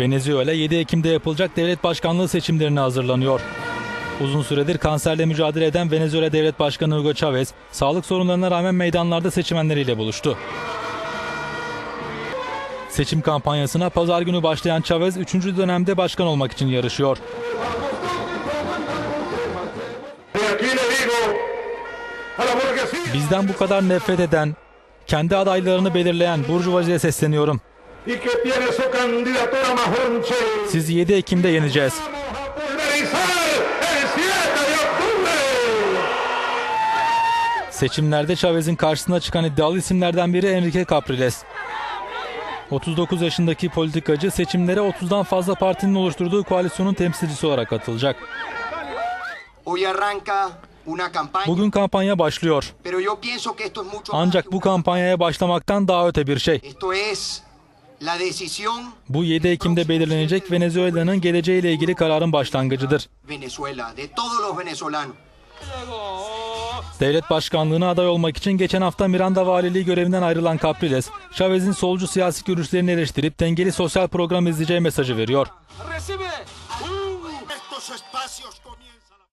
Venezuela 7 Ekim'de yapılacak devlet başkanlığı seçimlerine hazırlanıyor. Uzun süredir kanserle mücadele eden Venezuela Devlet Başkanı Hugo Chavez, sağlık sorunlarına rağmen meydanlarda seçmenleriyle buluştu. Seçim kampanyasına pazar günü başlayan Chavez 3. dönemde başkan olmak için yarışıyor. Bizden bu kadar nefret eden, kendi adaylarını belirleyen Burjuvazi'ye sesleniyorum. Y que tiene su candidatura Majunche. Sizi 7 Ekim'de yeneceğiz. Vamos a pulverizar el 7 de octubre. Seçimlerde Chavez'in karşısına çıkan iddialı isimlerden biri Enrique Capriles. 39 yaşındaki politikacı seçimlere 30'dan fazla partinin oluşturduğu koalisyonun temsilcisi olarak katılacak. Bugün kampanya başlıyor. Ancak bu kampanyaya başlamaktan daha öte bir şey. Bu 7 Ekim'de belirlenecek Venezuela'nın geleceğiyle ilgili kararın başlangıcıdır. Devlet başkanlığına aday olmak için geçen hafta Miranda valiliği görevinden ayrılan Capriles, Chavez'in solcu siyasi görüşlerini eleştirip dengeli sosyal program izleyeceği mesajı veriyor. Estos espacios comienzan.